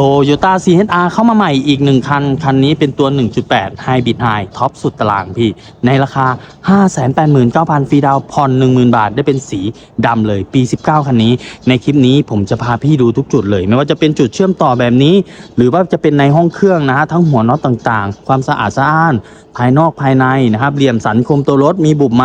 โตโยต้า CHR เข้ามาใหม่อีกหนึ่งคัน คันนี้เป็นตัว 1.8 Hybrid High ท็อปสุดตารางพี่ ในราคา 589,000 ฟรีดาวผ่อน 10,000 บาท ได้เป็นสีดำเลยปี 19 คันนี้ ในคลิปนี้ผมจะพาพี่ดูทุกจุดเลย ไม่ว่าจะเป็นจุดเชื่อมต่อแบบนี้ หรือว่าจะเป็นในห้องเครื่องนะฮะ ทั้งหัวน็อตต่างๆ ความสะอาดสะอ้าน ภายนอกภายในนะครับ เหลี่ยมสันคมตัวรถมีบุบไหม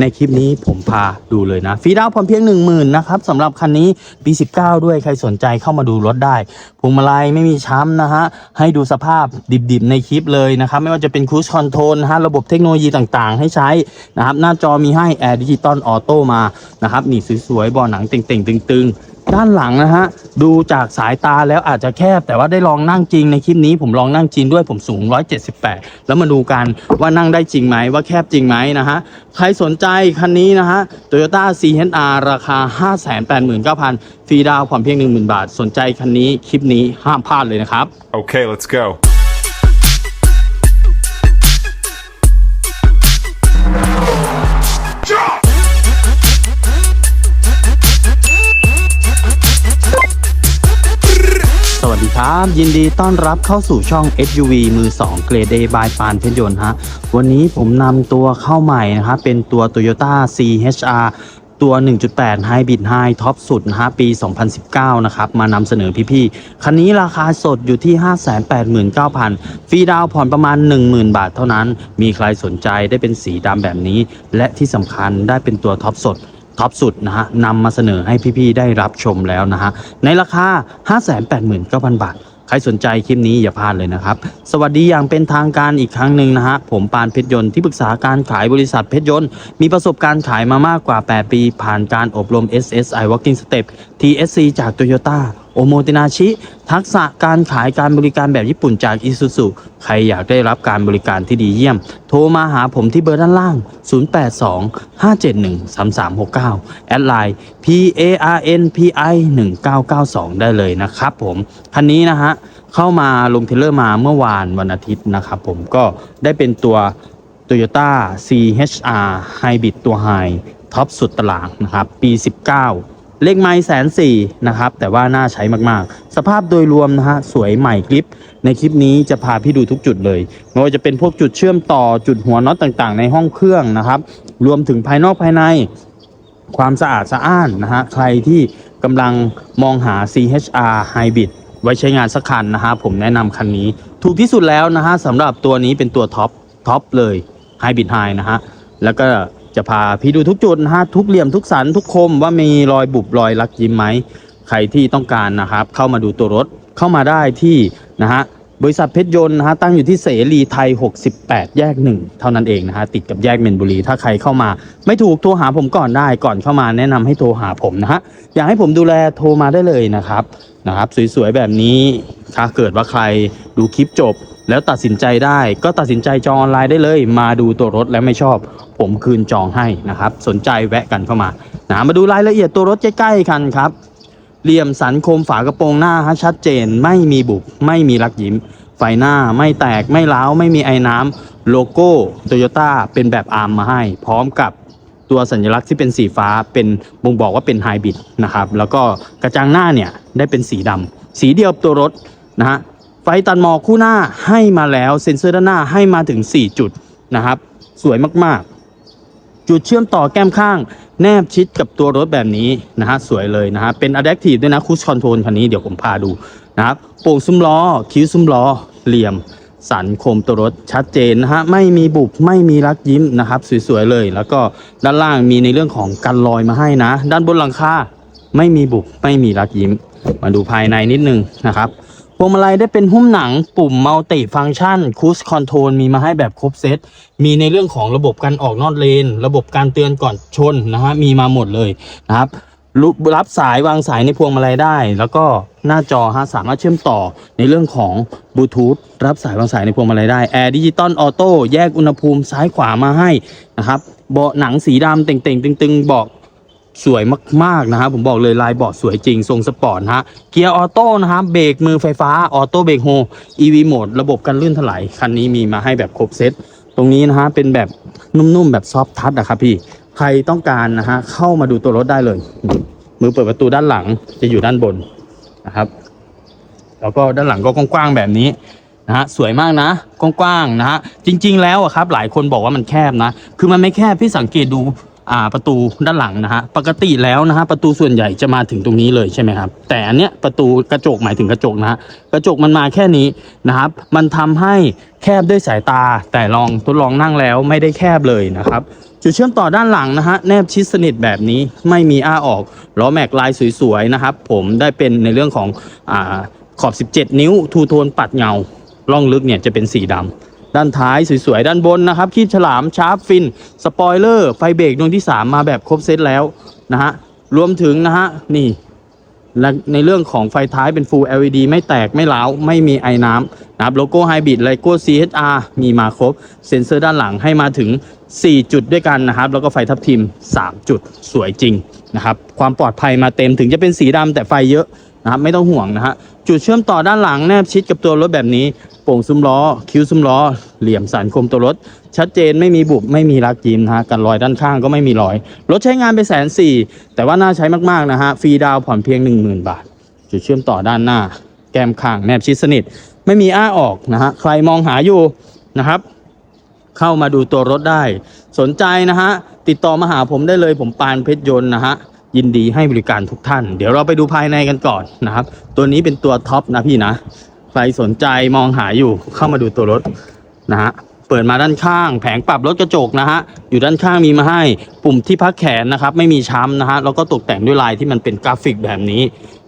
ในคลิปนี้ผมพาดูเลยนะ ฟรีดาวผ่อนเพียง 10,000นะครับสำหรับคันนี้ปี 19 ด้วย ใครสนใจเข้ามาดูรถได้พวงมาลัยไม่มีช้ำนะฮะ ให้ดูสภาพดิบๆในคลิปเลยนะครับ ไม่ว่าจะเป็นครูชคอนโทรลนะฮะ ระบบเทคโนโลยีต่างๆ ให้ใช้นะครับ หน้าจอมีให้แอร์ดิจิตอลออโต้มานะครับ นี่สวยๆเบาะหนังเต่งๆ ตึงๆ ด้านหลังนะฮะดูจากสายตาแล้วอาจจะแคบ แต่ว่าได้ลองนั่งจริงในคลิปนี้ผมลองนั่งจริงด้วยผมสูง 178 แล้วมาดูกันว่านั่งได้จริงไหมว่าแคบจริงไหมนะฮะใครสนใจคันนี้นะฮะ Toyota CHR ราคา 589,000ฟรีดาวน์ผ่อนเพียง 10,000 บาท สนใจคันนี้คลิปนี้ห้ามพลาดเลยนะครับ Okay, let's go. ครับ ยินดีต้อนรับเข้าสู่ช่อง SUV มือ 2 เกรด A บายปานเพชรยนต์ฮะ วันนี้ผมนำตัวเข้าใหม่นะครับ เป็นตัว Toyota CHR ตัว 1.8 Hybrid High ท็อปสุดนะฮะ ปี 2019 นะครับ มานำเสนอพี่ๆ คันนี้ราคาสดอยู่ที่ 589,000 ฟรีดาวน์ผ่อนประมาณ 10,000 บาทเท่านั้น มีใครสนใจได้เป็นสีดำแบบนี้ และที่สำคัญได้เป็นตัวท็อปสด ท็อปสุดนะฮะนำมาเสนอให้พี่ๆได้รับชมแล้วนะฮะในราคา 589,000 บาท ใครสนใจคลิปนี้อย่าพลาดเลยนะครับ สวัสดีอย่างเป็นทางการอีกครั้งหนึ่งนะฮะผมปานเพชรยนต์ที่ปรึกษาการขายบริษัทเพชรยนต์ มีประสบการณ์ขายมามากกว่า 8 ปี ผ่านการอบรม SSI Walking Step TSC จาก Toyota โอโมตินาชิ ทักษะการขายการบริการแบบญี่ปุ่นจาก Isuzu ใครอยากได้รับการบริการที่ดีเยี่ยม โทรมาหาผมที่เบอร์ด้านล่าง 082 571 3369 แอดไลน์ PARNPI 1992 ได้เลยนะครับผมคันนี้นะฮะ เข้ามาลงเทเลอร์มาเมื่อวานวันอาทิตย์นะครับผมก็ได้เป็นตัว Toyota CHR Hybrid ตัว High ท็อปสุดตารางนะครับ ปี 19 เลขไม้แสนสี่นะครับ แต่ว่าน่าใช้มากๆ สภาพโดยรวมนะฮะสวยใหม่กริป ในคลิปนี้จะพาพี่ดูทุกจุดเลยไม่ว่าจะเป็นพวกจุดเชื่อมต่อจุดหัวน็อตต่างๆ ในห้องเครื่องนะครับ รวมถึงภายนอกภายในความสะอาดสะอ้านนะฮะใครที่กำลังมองหา CHR Hybrid ไว้ใช้งานสักคันนะฮะผมแนะนำคันนี้ ถูกที่สุดแล้วนะฮะสำหรับตัวนี้เป็นตัวท็อปท็อปเลย Hybrid High นะฮะแล้วก็ จะพาพี่ดูทุกจุดนะฮะทุกเหลี่ยมทุกสันทุกคมว่ามีรอยบุบรอยลักยิ้มไหมใครที่ต้องการนะครับ เข้ามาดูตัวรถเข้ามาได้ที่นะฮะบริษัทเพชรยนต์นะฮะตั้งอยู่ที่เสรีไทย 68 แยกหนึ่งเท่านั้นเองนะฮะติดกับแยกเมนบุรี ถ้าใครเข้ามา ไม่ถูกโทรหาผมก่อนได้ก่อนเข้ามาแนะนำให้โทรหาผมนะฮะอยากให้ผมดูแลโทรมาได้เลยนะครับนะครับ สวยๆแบบนี้ถ้าเกิดว่าใครดูคลิปจบ แล้วตัดสินใจได้ก็ตัดสินใจจองออนไลน์ได้เลย มาดูตัวรถแล้วไม่ชอบ ผมคืนจองให้นะครับ สนใจแวะกันเข้ามานะมาดูรายละเอียดตัวรถใกล้ๆกันครับเหลี่ยมสันคมฝากระโปรงหน้าฮะชัดเจนไม่มีบุบไม่มีรักยิ้ม ไฟหน้าไม่แตกไม่ร้าวไม่มีไอ้น้ำโลโก้โตโยต้าเป็นแบบอาร์มมาให้ พร้อมกับตัวสัญลักษณ์ที่เป็นสีฟ้าเป็นบ่งบอกว่าเป็นไฮบริดนะครับแล้วก็กระจังหน้าเนี่ยได้เป็นสีดำสีเดียวตัวรถนะฮะ ไฟตัดหมอกคู่หน้าให้มาแล้วเซ็นเซอร์ด้านหน้าให้มาถึง 4 จุดนะครับ สวยมากๆ จุดเชื่อมต่อแก้มข้าง แนบชิดกับตัวรถแบบนี้นะฮะสวยเลยนะฮะเป็น Adaptive ด้วยนะคูชคอนโทรลคันนี้เดี๋ยวผมพาดูนะครับโป่งซุ้มล้อ คิ้วซุ้มล้อ เหลี่ยม สันคมตัวรถชัดเจนนะฮะไม่มีบุบไม่มีรักยิ้มนะครับ สวยๆเลย แล้วก็ด้านล่างมีในเรื่องของกันรอยมาให้นะ ด้านบนหลังคาไม่มีบุบไม่มีรักยิ้ม มาดูภายในนิดนึงนะครับ พวงมาลัยได้เป็นหุ้มหนังปุ่มมัลติฟัง c t ชันคูสคอนโทรลมีมาให้แบบครบเซต มีในเรื่องของระบบการออกนอกเลน ระบบการเตือนก่อนชนนะฮะมีมาหมดเลยนะครับรุรับสายวางสายในพวงมาลัยได้ แล้วก็หน้าจอฮะสามารถเชื่อมต่อในเรื่องของบลูทูธรับสายวางสายในพวงมาลัยได้แอร์ดิจิตอลออโต้แยกอุณหภูมิซ้ายขวามาให้นะครับเบาะหนังสีดำเต่งๆตึงๆเบาะ สวยมากๆนะครับผมบอกเลยลายเบาะสวยจริงทรงสปอร์ตนะฮะเกียร์ออโต้นะครับเบรกมือไฟฟ้าออโต้เบรกโฮ EV โหมดระบบกันลื่นถลายคันนี้มีมาให้แบบครบเซตตรงนี้นะฮะเป็นแบบนุ่มๆแบบซอฟทัชอะครับพี่ใครต้องการนะฮะเข้ามาดูตัวรถได้เลย มือเปิดประตูด้านหลังจะอยู่ด้านบนนะครับ แล้วก็ด้านหลังก็กว้างๆแบบนี้นะฮะสวยมากนะกว้างๆนะฮะจริง ๆ แล้วอะครับ หลายคนบอกว่ามันแคบนะ คือมันไม่แคบพี่สังเกตดู อ่าประตูด้านหลังนะฮะปกติแล้วนะฮะประตูส่วนใหญ่จะมาถึงตรงนี้เลยใช่ไหมครับ แต่อันเนี้ยประตูกระจกหมายถึงกระจกนะฮะกระจกมันมาแค่นี้นะครับ มันทำให้แคบด้วยสายตา แต่ลองทดลองนั่งแล้วไม่ได้แคบเลยนะครับจุดเชื่อมต่อด้านหลังนะฮะแนบชิดสนิทแบบนี้ไม่มีอ้าออกล้อแม็กลายสวยๆนะครับ ผมได้เป็นในเรื่องของอาขอบ 17 นิ้วทูโทนปัดเงาล่องลึกเนี่ยจะเป็นสีดำ ด้านท้ายสวยๆ ด้านบนนะครับคีบฉลามชาร์ปฟิน สปอยเลอร์ ไฟเบรกดวงที่ 3 มาแบบครบเซตแล้วนะฮะ รวมถึงนะฮะ นี่ และในเรื่องของไฟท้ายเป็น Full LED ไม่แตกไม่ร้าวไม่มีไอ้น้ำนะครับโลโก้ไฮบริดไลโก้ CHR มีมาครบ เซ็นเซอร์ด้านหลังให้มาถึง 4 จุดด้วยกันนะครับ แล้วก็ไฟทับทิม 3 จุดสวยจริงนะครับความปลอดภัยมาเต็มถึงจะเป็นสีดำแต่ไฟเยอะนะครับไม่ต้องห่วงนะฮะจุดเชื่อมต่อด้านหลังแนบชิดกับตัวรถแบบนี้ โป่งซุ้มล้อ คิ้วซุ้มล้อ เหลี่ยมสันคมตัวรถ ชัดเจนไม่มีบุบไม่มีรักยิ้มนะฮะกันรอยด้านข้างก็ไม่มีรอย รถใช้งานไปแสนสี่แต่ว่าน่าใช้มากๆนะฮะฟรีดาวผ่อนเพียง 10,000 บาท จุดเชื่อมต่อด้านหน้า แก้มข้างแนบชิดสนิท ไม่มีอ้าออกนะฮะใครมองหาอยู่นะครับ เข้ามาดูตัวรถได้ สนใจนะฮะติดต่อมาหาผมได้เลยผมปานเพชรยนต์นะฮะยินดีให้บริการทุกท่าน เดี๋ยวเราไปดูภายในกันก่อนนะครับ ตัวนี้เป็นตัวท็อปนะพี่นะ ใครสนใจมองหาอยู่เข้ามาดูตัวรถนะฮะเปิดมาด้านข้าง แผงปรับรถกระจกนะฮะอยู่ด้านข้างมีมาให้ปุ่มที่พักแขนนะครับ ไม่มีช้ำนะฮะแล้วก็ตกแต่งด้วยลายที่มันเป็นกราฟิกแบบนี้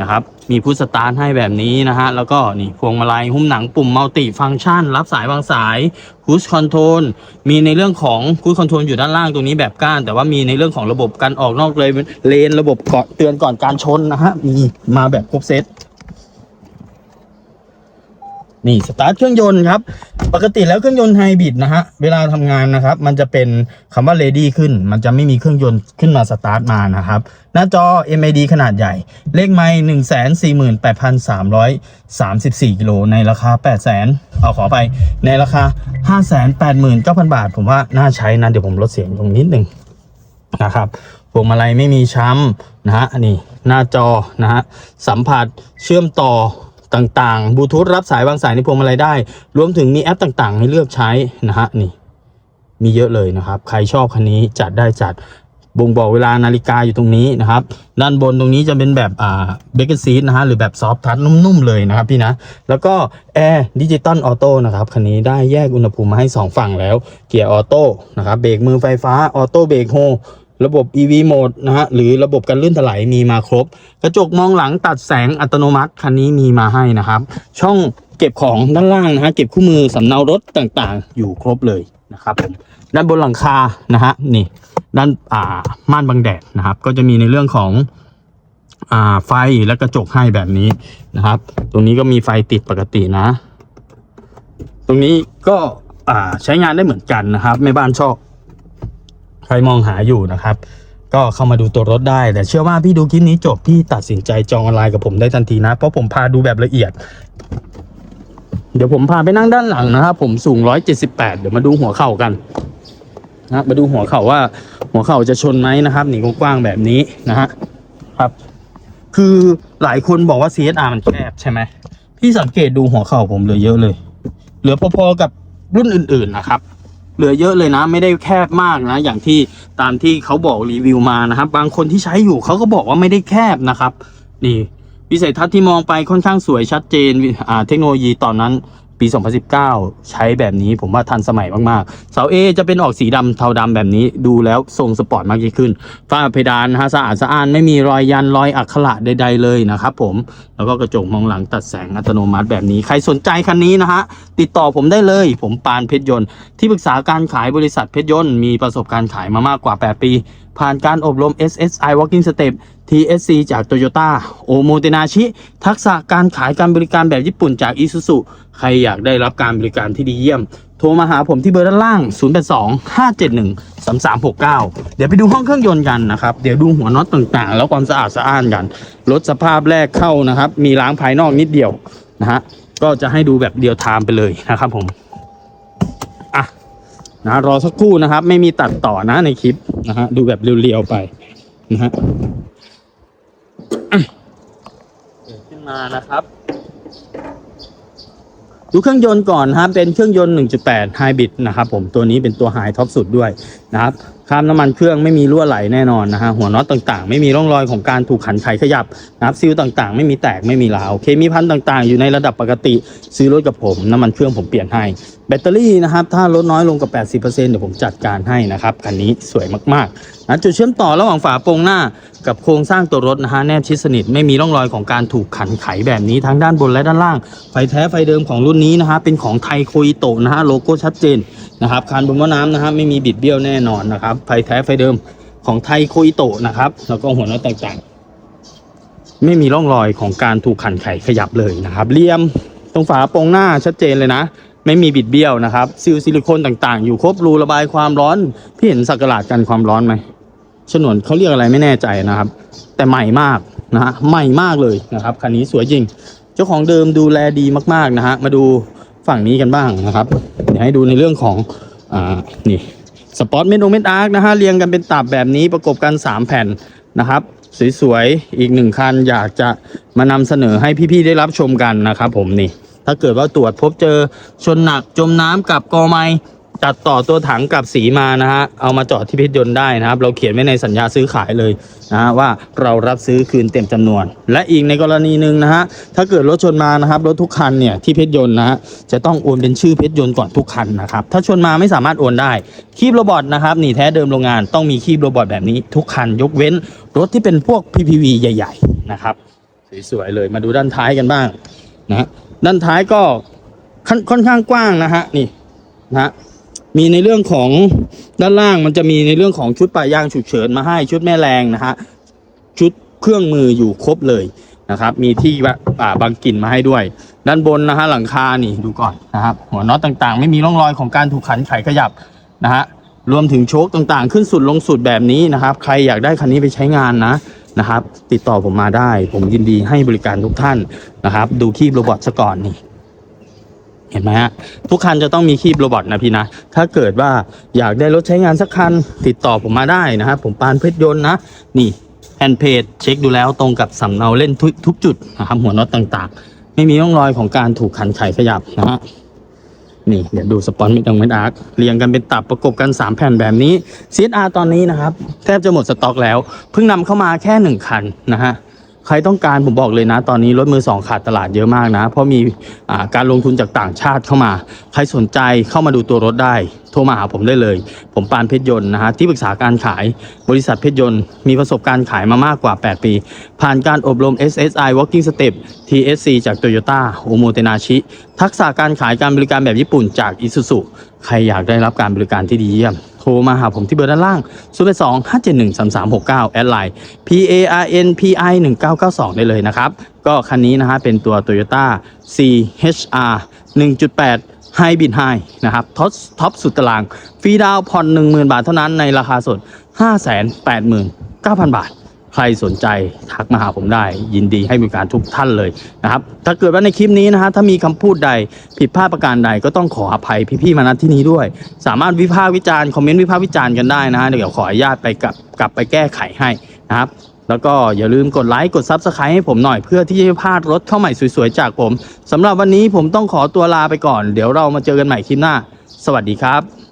นะครับมีพุทสตาร์ทให้แบบนี้นะฮะแล้วก็นี่พวงมาลัยหุ้มหนังปุ่มมัลติฟังก์ชัน รับสายวางสายคูชคอนโทรลมีในเรื่องของคูชคอนโทรลอยู่ด้านล่างตรงนี้แบบก้าน แต่ว่ามีในเรื่องของระบบการออกนอกเลยเลนระบบเกาะเตือนก่อนการชนนะฮะมีมาแบบครบเซต นี่สตาร์ทเครื่องยนต์ครับ ปกติแล้วเครื่องยนต์ไฮบริดนะฮะ เวลาทำงานนะครับ มันจะเป็นคำว่า ready ขึ้น มันจะไม่มีเครื่องยนต์ขึ้นมาสตาร์ทมานะครับ หน้าจอ MID ขนาดใหญ่ เลขไมล์1 4 8 3 3 4กิโลในราคา8 0 0 0 0เอาขอไป ในราคา5 8 9 0 0 0บาท ผมว่าน่าใช้นะ เดี๋ยวผมลดเสียงตรงนิดหนึ่งนะครับพวงมาลัยไม่มีช้ำนะฮะนนี้หน้าจอนะฮะสัมผัสเชื่อมต่อ ต่างๆบลูทูธรับสายวางสายในพวงมาลัยได้ รวมถึงมีแอปต่างๆ ให้เลือกใช้นะฮะนี่ มีเยอะเลยนะครับ ใครชอบคันนี้จัดได้จัดบ่งบอกเวลานาฬิกาอยู่ตรงนี้นะครับ ด้านบนตรงนี้จะเป็นแบบอ่าเบเกอร์ซีทนะฮะหรือแบบซอฟทัชนุ่มๆเลยนะครับพี่นะ แล้วก็แอร์ดิจิตอลออโต้นะครับ คันนี้ได้แยกอุณหภูมิมาให้ 2 ฝั่งแล้ว เกียร์ออโต้นะครับเบรกมือไฟฟ้าออโต้เบรกโฮ ระบบ EV โหมดนะฮะหรือระบบการลื่นถลายมีมาครบ กระจกมองหลังตัดแสงอัตโนมัติคันนี้มีมาให้นะครับ ช่องเก็บของด้านล่างนะฮะเก็บคู่มือสำเนารถต่างๆ อยู่ครบเลยนะครับผมด้านบนหลังคานะฮะนี่ด้านอ่าม่านบังแดดนะครับ ก็จะมีในเรื่องของอ่าไฟและกระจกให้แบบนี้นะครับ ตรงนี้ก็มีไฟติดปกตินะ ตรงนี้ก็อ่าใช้งานได้เหมือนกันนะครับแม่บ้านชอบ ครมองหาอยู่นะครับ ก็เข้ามาดูตัวรถได้ แต่เชื่อว่าพี่ดูคลิปนี้จบพี่ตัดสินใจจองออนไลน์กับผมได้ทันทีนะ เพราะผมพาดูแบบละเอียด เดี๋ยวผมพาไปนั่งด้านหลังนะครับ ผมสูง 178 เดี๋ยวมาดูหัวเข่ากันนะมาดูหัวเข่าว่าหัวเข่าจะชนไหมนะครับหนีกว้างแบบนี้นะฮะครับ คือหลายคนบอกว่า CSR มันแคบใช่ไหมพี่สังเกตดูหัวเข่าผมเหลือเยอะเลย เหลือพอๆกับรุ่นอื่นๆนะครับ เหลือเยอะเลยนะ ไม่ได้แคบมากนะ อย่างที่ตามที่เขาบอกรีวิวมานะครับ บางคนที่ใช้อยู่เขาก็บอกว่าไม่ได้แคบนะครับ นี่วิสัยทัศน์ที่มองไปค่อนข้างสวยชัดเจนเทคโนโลยีตอนนั้น ปี 2019 ใช้แบบนี้ผมว่าทันสมัยมากๆ เสา A จะเป็นออกสีดำเทาดำแบบนี้ดูแล้วทรงสปอร์ตมากยิ่งขึ้น ฝ้าเพดานฮะสะอาดสะอ้านไม่มีรอยยันรอยอักขระใด ๆ เลยนะครับผมแล้วก็กระจกมองหลังตัดแสงอัตโนมัติแบบนี้ ใครสนใจคันนี้นะฮะติดต่อผมได้เลย ผมปานเพชรยนต์ที่ปรึกษาการขายบริษัทเพชรยนต์มีประสบการณ์ขายมามากกว่า 8 ปีผ่านการอบรม SSI Walking Step TSC จาก Toyota โอโมเตนาชิ ทักษะการขายการบริการแบบญี่ปุ่นจาก Isuzu ใครอยากได้รับการบริการที่ดีเยี่ยม โทรมาหาผมที่เบอร์ด้านล่าง 082 571 3369 เดี๋ยวไปดูห้องเครื่องยนต์กันนะครับ เดี๋ยวดูหัวน็อตต่างๆ แล้วความสะอาดสะอ้านกัน รถสภาพแรกเข้านะครับ มีล้างภายนอกนิดเดียวนะฮะ ก็จะให้ดูแบบเดียวไทม์ไปเลยนะครับผม นะรอสักครู่นะครับ ไม่มีตัดต่อนะในคลิปนะฮะดูแบบเรียวๆไปนะฮะอะเปิดขึ้นมานะครับ ดูเครื่องยนต์ก่อนนะครับเป็นเครื่องยนต์ 1.8 Hybrid นะครับผมตัวนี้เป็นตัวไฮท็อปสุดด้วยนะครับ คราบน้ำมันเครื่องไม่มีรั่วไหลแน่นอนนะฮะหัวน็อตต่างๆ ไม่มีร่องรอยของการถูกขันไขขยับนะครับซีลต่างๆ ไม่มีแตกไม่มีราวเคมีพันต่างๆ อยู่ในระดับปกติ ซื้อรถกับผมน้ำมันเครื่องผมเปลี่ยนให้ แบตเตอรี่นะครับถ้าลดน้อยลงกับ 80%เดี๋ยวผมจัดการให้นะครับคันนี้สวยมากๆนะจุดเชื่อมต่อระหว่างฝาโปรงหน้ากับโครงสร้างตัวรถนะฮะแนบชิดสนิทไม่มีร่องรอยของการถูกขันไขแบบนี้ทั้งด้านบนและด้านล่าง ไฟแท้ไฟเดิมของรุ่นนี้นะฮะเป็นของไทยโคอิโตะนะฮะโลโก้ชัดเจนนะครับคานบนหม้อน้ำนะฮะไม่มีบิดเบี้ยวแน่นอนนะครับไฟแท้ไฟเดิมของไทยโคอิโตะนะครับ แล้วก็หัวน็อตต่างๆ ไม่มีร่องรอยของการถูกขันไขขยับเลยนะครับเลี่ยมตรงฝาโปรงหน้าชัดเจนเลยนะ ไม่มีบิดเบี้ยวนะครับซิลซิลิโคนต่างๆ อยู่ครบรูระบายความร้อน พี่เห็นสักหลาดกันความร้อนไหมฉนวนเขาเรียกอะไรไม่แน่ใจนะครับ แต่ใหม่มากนะฮะใหม่มากเลยนะครับคันนี้สวยจริง เจ้าของเดิมดูแลดีมากๆนะฮะมาดูฝั่งนี้กันบ้างนะครับ เดี๋ยวให้ดูในเรื่องของอ่านี่ สปอตเมดโอเมดอาร์คนะฮะเรียงกันเป็นตับแบบนี้ประกบกัน 3 แผ่นนะครับสวยๆอีกหนึ่งคันอยากจะมานำเสนอให้พี่ๆได้รับชมกันนะครับผมนี่ ถ้าเกิดว่าตรวจพบเจอชนหนักจมน้ำกับกอไม้ ตัดต่อตัวถังกับสีมานะฮะ เอามาจอดที่เพชรยนต์ได้นะครับ เราเขียนไว้ในสัญญาซื้อขายเลยนะฮะว่าเรารับซื้อคืนเต็มจำนวน และอีกในกรณีหนึ่งนะฮะ ถ้าเกิดรถชนมานะครับ รถทุกคันเนี่ยที่เพชรยนต์นะฮะ จะต้องโอนเป็นชื่อเพชรยนต์ก่อนทุกคันนะครับ ถ้าชนมาไม่สามารถโอนได้ คีบโรบอทนะครับนี่แท้เดิมโรงงานต้องมีคีบโรบอทแบบนี้ทุกคัน ยกเว้นรถที่เป็นพวก PPV ใหญ่ ๆ นะครับ สวยๆเลย มาดูด้านท้ายกันบ้างนะด้านท้ายก็ค่อนค่อนข้างกว้างนะฮะ นี่นะฮะ มีในเรื่องของด้านล่างมันจะมีในเรื่องของชุดปลายยางฉุกเฉินมาให้ชุดแม่แรงนะฮะชุดเครื่องมืออยู่ครบเลยนะครับมีที่อ่าบางกิ่นมาให้ด้วย ด้านบนนะฮะหลังคานี่ดูก่อนนะครับหัวน็อตต่างๆ ไม่มีร่องรอยของการถูกขันไขขยับนะฮะรวมถึงโชคต่างๆ ขึ้นสุดลงสุดแบบนี้นะครับ ใครอยากได้คันนี้ไปใช้งานนะนะครับ ติดต่อผมมาได้ ผมยินดีให้บริการทุกท่านนะครับ ดูคีบโรบอทซะก่อนนี่ เห็นไหมฮะทุกคันจะต้องมีคีบโรบอทนะพี่นะ ถ้าเกิดว่าอยากได้รถใช้งานสักคันติดต่อผมมาได้นะครับผมปานเพชรยนต์นะ นี่แผ่นเพจเช็คดูแล้วตรงกับสำเนาเล่นทุกทุกจุดนะครับหัวน็อตต่างๆ ไม่มีร่องรอยของการถูกขันไขขยับนะฮะนี่เดี๋ยวดูสปอนมิดดังมิดอาร์คเรียงกันเป็นตับประกบกัน3แผ่นแบบนี้ CSR ตอนนี้นะครับ แทบจะหมดสต็อกแล้ว เพิ่งนำเข้ามาแค่ 1 คันนะฮะ ใครต้องการผมบอกเลยนะ ตอนนี้รถมือสองขาดตลาดเยอะมากนะ เพราะมีการลงทุนจากต่างชาติเข้ามา ใครสนใจเข้ามาดูตัวรถได้ โทรมาหาผมได้เลย ผมปานเพชรยนต์นะฮะที่ปรึกษาการขายบริษัทเพชรยนต์มีประสบการณ์ขายมามากกว่า 8 ปี ผ่านการอบรม SSI Walking Step TSC จาก Toyota โอโมเตนาชิทักษะการขายการบริการแบบญี่ปุ่นจาก Isuzu ใครอยากได้รับการบริการที่ดีเยี่ยม โทรมาหาผมที่เบอร์ด้านล่าง0 2 5 7 1 3 3 6 9 แอดไลน์ P A R N P I 1992 ได้เลยนะครับ ก็คันนี้นะฮะเป็นตัว Toyota C H R 1.8ไฮบิดไฮนะครับท็อปท็อปสุดตาราง ฟรีดาวน์ผ่อน 10,000 บาทเท่านั้นในราคาสด 589,000 บาท ใครสนใจทักมาหาผมได้ ยินดีให้บริการทุกท่านเลยนะครับถ้าเกิดว่าในคลิปนี้นะฮะถ้ามีคำพูดใดผิดพลาดประการใดก็ต้องขออภัยพี่ๆมาณที่นี้ด้วย สามารถวิพากษ์วิจารณ์คอมเมนต์วิพากษ์วิจารณ์กันได้นะฮะเดี๋ยวขออนุญาตไปกลับกลับไปแก้ไขให้นะครับแล้วก็อย่าลืมกดไลค์กด Subscribe ให้ผมหน่อยเพื่อที่จะพลาดรถเข้าใหม่สวยๆจากผมสำหรับวันนี้ผมต้องขอตัวลาไปก่อน เดี๋ยวเรามาเจอกันใหม่คลิปหน้า สวัสดีครับ